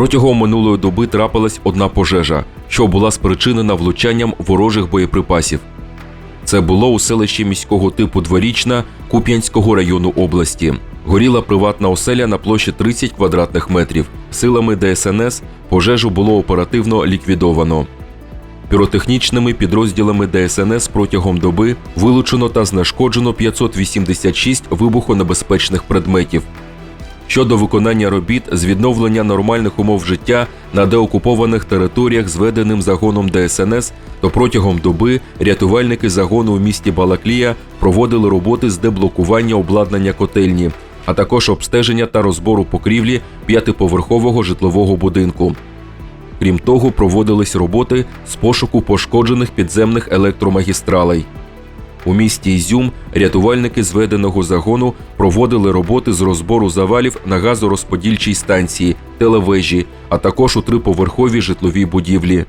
Протягом минулої доби трапилась одна пожежа, що була спричинена влучанням ворожих боєприпасів. Це було у селищі міського типу Дворічна Куп'янського району області. Горіла приватна оселя на площі 30 квадратних метрів. Силами ДСНС пожежу було оперативно ліквідовано. Піротехнічними підрозділами ДСНС протягом доби вилучено та знешкоджено 586 вибухонебезпечних предметів. Щодо виконання робіт з відновлення нормальних умов життя на деокупованих територіях зведеним загоном ДСНС, то протягом доби рятувальники загону у місті Балаклія проводили роботи з деблокування обладнання котельні, а також обстеження та розбору покрівлі п'ятиповерхового житлового будинку. Крім того, проводились роботи з пошуку пошкоджених підземних електромагістралей. У місті Ізюм рятувальники зведеного загону проводили роботи з розбору завалів на газорозподільчій станції, телевежі, а також у триповерховій житловій будівлі.